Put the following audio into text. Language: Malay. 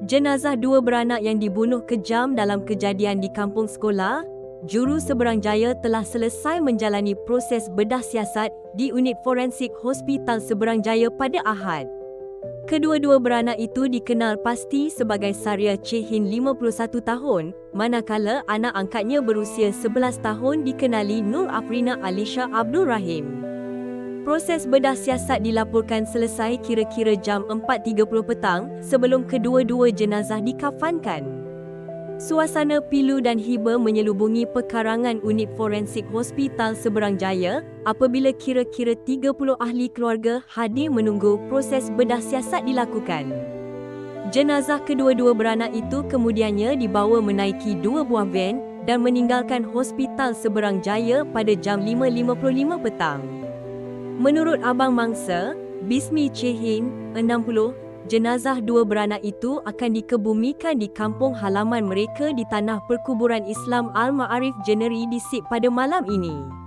Jenazah dua beranak yang dibunuh kejam dalam kejadian di kampung sekolah, Juru Seberang Jaya telah selesai menjalani proses bedah siasat di unit forensik Hospital Seberang Jaya pada Ahad. Kedua-dua beranak itu dikenal pasti sebagai Saria Chehin 51 tahun, manakala anak angkatnya berusia 11 tahun dikenali Nur Afrina Alisha Abdul Rahim. Proses bedah siasat dilaporkan selesai kira-kira jam 4.30 petang sebelum kedua-dua jenazah dikafankan. Suasana pilu dan hiba menyelubungi pekarangan unit forensik Hospital Seberang Jaya apabila kira-kira 30 ahli keluarga hadir menunggu proses bedah siasat dilakukan. Jenazah kedua-dua beranak itu kemudiannya dibawa menaiki dua buah van dan meninggalkan Hospital Seberang Jaya pada jam 5.55 petang. Menurut Abang Mangsa, Bismi Chehin, 60, jenazah dua beranak itu akan dikebumikan di kampung halaman mereka di tanah perkuburan Islam Al-Ma'arif Jeneri di Sip pada malam ini.